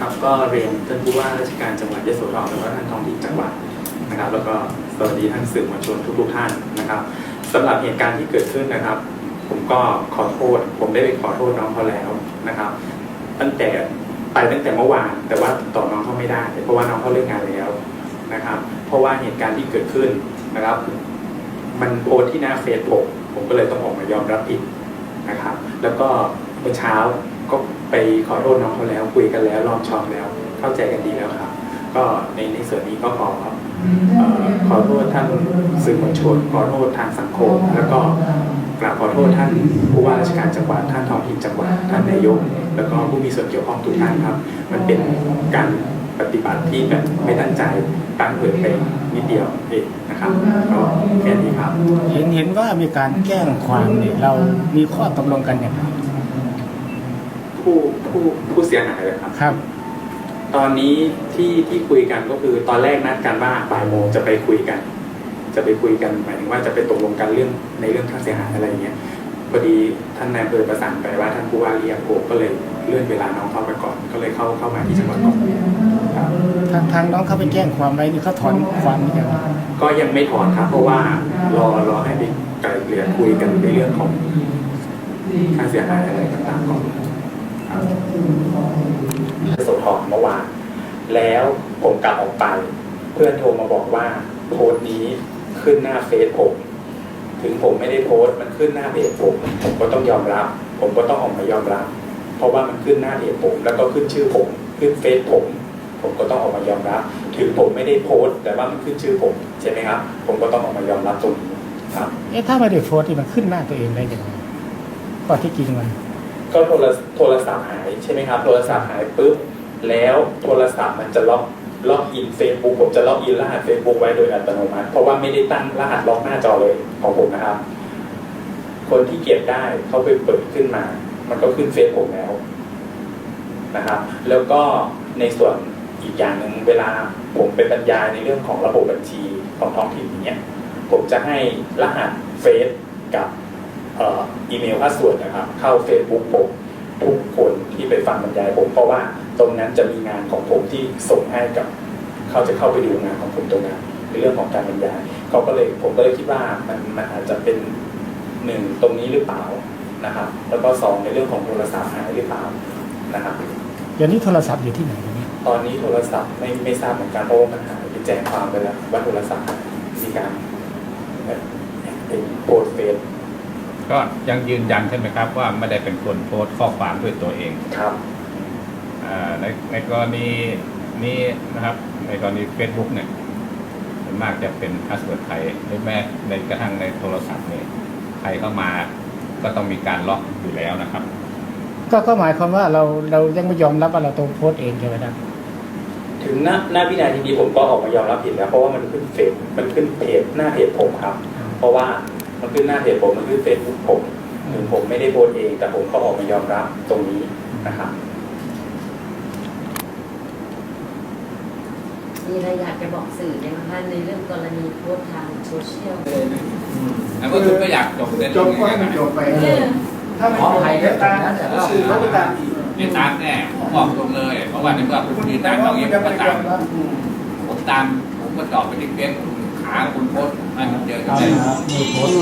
ครับก็เรียนท่านผู้ว่าราชการจังหวัดยโสธรแล้วก็ท่านท้องถิ่จังหวัดนะครับ แล้วก็สวัสดีท่านสื่อมวลชนทุกๆท่านนะครับสำหรับเหตุการณ์ที่เกิดขึ้นนะครับ ผมก็ขอโทษ ผมได้ไปขอโทษน้องเขาแล้วนะครับ ตั้งแต่ไปตั้งแต่เมื่อวาน แต่ว่าติดต่อน้องเขาไม่ได้ เพราะว่าน้องเขาเลิกงานแล้วนะครับ เพราะว่าเหตุการณ์ที่เกิดขึ้นนะครับ มันโพสที่หน้าเฟซผมผมก็เลยต้องออกมายอมรับผิดนะครับ แล้วก็เมื่อเช้า ก็ไปขอโทษน้องเขาแล้วคุยกันแล้วรอบชอกแล้ว เข้าใจกันดีแล้วครับ ก็ในในส่วนนี้ก็ขอเอ่อขอโทษท่านสื่อมวลชนขอโทษทางสังคม แล้วก็กราบขอโทษท่านผู้ว่าราชการจังหวัดท่านท้องถิ่นจังหวัดท่านนายกแล้วก็ผู้มีส่วนเกี่ยวข้องทุกท่านครับ มันเป็นการปฏิบัติที่แบบไม่ตั้งใจตั้งเผยไปนิดเดียวเองนะครับก็แค่นี้ครับ เห็นเห็นว่ามีการแจ้งความเนี่ยเรามีข้อตกลงกันอย่างไร ผู้ผู้ผู้เสียหายเลยครับ ครับ ตอนนี้ที่ที่คุยกันก็คือตอนแรกนัดกันว่าบ่ายโมงจะไปคุยกัน จะไปคุยกันหมายถึงว่าจะไปตกลงกันเรื่องในเรื่องค่าเสียหายอะไรเงี้ยพอดีท่านนายอำเภอประสานไปว่าท่านผู้ว่าเรียกผมก็เลยเลื่อนเวลาน้องเข้าไปก่อน ก็เลยเข้าเข้ามาที่จังหวัดก่อนครับทางทางน้องเขาไปแจ้งความไว้นี่เขาถอนความนี่ยังไงก็ยังไม่ถอนครับ เพราะว่ารอรอให้ไปไกลเกลี่ยคุยกันในเรื่องของค่าเสียหายอะไรต่างๆก่อนครับ โสธรเมื่อวานแล้วผมกลับออกไป เพื่อนโทรมาบอกว่าโพสต์นี้ขึ้นหน้าเฟซผม ถึงผมไม่ได้โพสต์มันขึ้นหน้าเพจผม ผมก็ต้องยอมรับ ผมก็ต้องออกมายอมรับ เพราะว่ามันขึ้นหน้าเพจผม แล้วก็ขึ้นชื่อผม ขึ้นเฟซผม ผมก็ต้องออกมายอมรับ ถึงผมไม่ได้โพสต์ แต่ว่ามันขึ้นชื่อผมใช่ไหมครับ ผมก็ต้องออกมายอมรับตรงนี้ครับเอ๊ะถ้าไม่ได้โพสต์ที่มันขึ้นหน้าตัวเองได้ยังไงข้อที่จริงมัน ก็โทรโทรศัพท์หายใช่ไหมครับ โทรศัพท์หายปุ๊บแล้วโทรศัพท์มันจะล็อกล็อกอินเฟซบุ๊กผมจะล็อกอินรหัสเฟซบุ๊กไว้โดยอัตโนมัติ เพราะว่าไม่ได้ตั้งรหัสล็อกหน้าจอเลยของผมนะครับ คนที่เก็บได้เขาไปเปิดขึ้นมา มันก็ขึ้นเฟซผมแล้วนะครับ แล้วก็ในส่วนอีกอย่างหนึ่งเวลาผมไปบรรยายในเรื่องของระบบบัญชีของท้องถิ่นเงี้ยผมจะให้รหัสเฟซกับ อ่ออีเมลพาสเวิร์ดนะครับ เข้า Facebook ผมทุกคนที่ไปฟังบรรยายผม เพราะว่าตรงนั้นจะมีงานของผมที่ส่งให้กับ เขาจะเข้าไปดูงานของผมตรงนั้นในเรื่องของการบรรยายเขาก็เลยผมก็เลยคิดว่ามันมันอาจจะเป็นหนึ่งตรงนี้หรือเปล่านะครับ แล้วก็สองในเรื่องของโทรศัพท์หายหรือเปล่านะครับเดี๋ยวนี้โทรศัพท์อยู่ที่ไหนตรงนี้ตอนนี้โทรศัพท์ไม่ไม่ทราบเหมือนกันเพราะว่ามันหายไปแจ้งความไปแล้วว่าโทรศัพท์หายมีการแบบเป็นโพสต์เฟซ ก็ยังยืนยันใช่ไหมครับว่าไม่ได้เป็นคนโพสต์ข้อความด้วยตัวเองครับอ่าในในกรณีนี้นะครับ ในกรณี Facebook เนี่ยส่วนมากจะเป็นพาสเวิร์ดใครหรือแม้ในกระทั่งในโทรศัพท์เนี่ยใครเข้ามาก็ต้องมีการล็อกอยู่แล้วนะครับ ก็ก็หมายความว่าเราเรายังไม่ยอมรับว่าเราตัวโพสต์เองใช่ไหมครับ ถึงหน้าหน้าวินาทีนี้ผมก็ออกมายอมรับผิดแล้วเพราะว่ามันขึ้นเฟซมันขึ้นเพจหน้าเพจผมครับ เพราะว่า มันขึ้นหน้าเพจผมมันขึ้นเฟซบุ๊กผมถึงผมไม่ได้โพสต์เอง แต่ผมก็ออกมายอมรับตรงนี้นะครับมีอะไรอยากจะบอกสื่อไหมคะในเรื่องกรณีโพสต์ทางโซเชียลแล้วก็คือก็อยากจบเรื่องจบก็ให้มันจบไปเออถ้าไม่จบเดี๋ยวตามสื่อเขาไปตามอีกไม่ตามแน่ผมบอกตรงเลยเพราะว่าในเมื่อคุณยืนตามตรงนี้ผมก็ตามผมตามผมก็ตอบไปที่เฟซ ขาคุณโพสต์ให้มันเจอกันเอาได้ละครับไม่โพสต์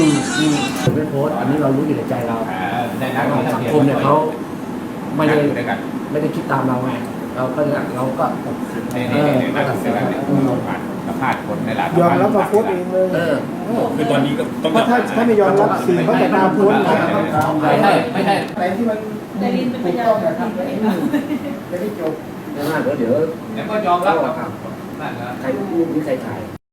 ไม่โพสต์อันนี้เรารู้อยู่ในใจเราอ่าในนั้นของสังคมเนี่ยเขาไม่ได้ด้วยกันไม่ได้คิดตามเราไงเราก็เราก็ในในในนักศึกษาเนี่ยผ่านสัมภาษณ์คนในหลายยอมรับว่าโพสต์เองเลยเออคือตอนนี้ก็ต้องเพราะถ้าถ้าไม่ยอมรับสื่อเขาจะตามโพสต์นะไม่ใช่ไม่ใช่ไหนที่มันแต่ลินเป็นพถูกยาต้องนนะครับจะได้จบ เดี๋ยวเดี๋ยวแล้วก็ยอมรับครับนั่นแหละใครพูดนี่ใครถ่าย